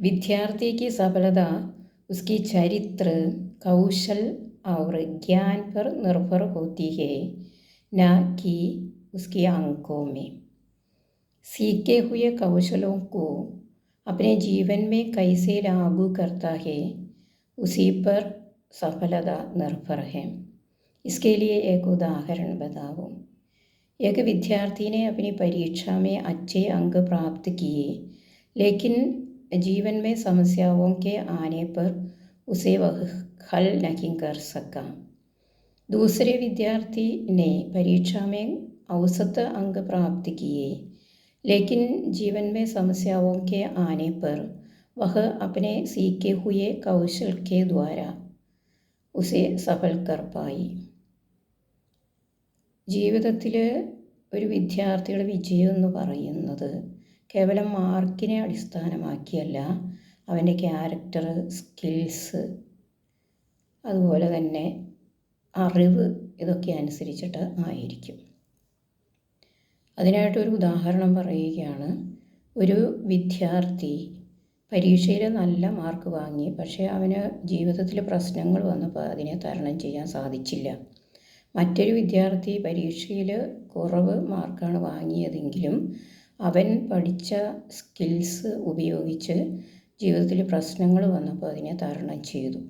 विद्यार्थी की सफलता उसकी चरित्र कौशल और ज्ञान पर निर्भर होती है न कि उसके अंकों में सीखे हुए कौशलों को अपने जीवन में कैसे लागू करता है उसी पर सफलता निर्भर है इसके लिए एक उदाहरण बताओ एक विद्यार्थी ने अपनी परीक्षा में अच्छे अंक प्राप्त किए लेकिन जीवन में समस्याओं के आने पर उसे वह हल नहीं कर सका दूसरे विद्यार्थी ने परीक्षा में औसत अंक प्राप्त किए लेकिन जीवन में समस्याओं के आने पर वह अपने सीखे हुए कौशल के द्वारा उसे सफल कर पाई ജീവിതത്തിൽ ഒരു വിദ്യാർത്ഥിയുടെ വിജയം എന്ന് പറയുന്നത് കേവലം മാർക്കിനെ അടിസ്ഥാനമാക്കിയല്ല അവന്റെ ക്യാരക്ടർ സ്കിൽസ് അതുപോലെ തന്നെ അറിവ് ഇതൊക്കെ അനുസരിച്ചിട്ട് ആയിരിക്കും. അതിനായിട്ടൊരു ഉദാഹരണം പറയുകയാണ്. ഒരു വിദ്യാർത്ഥി പരീക്ഷയിൽ നല്ല മാർക്ക് വാങ്ങി പക്ഷേ അവന് ജീവിതത്തിൽ പ്രശ്നങ്ങൾ വന്നപ്പോൾ അതിനെ തരണം ചെയ്യാൻ സാധിച്ചില്ല. മറ്റൊരു വിദ്യാർത്ഥി പരീക്ഷയിൽ കുറവ് മാർക്കാണ് വാങ്ങിയതെങ്കിലും അവൻ പഠിച്ച സ്കിൽസ് ഉപയോഗിച്ച് ജീവിതത്തിൽ പ്രശ്നങ്ങൾ വന്നപ്പോൾ അതിനെ തരണം ചെയ്തു.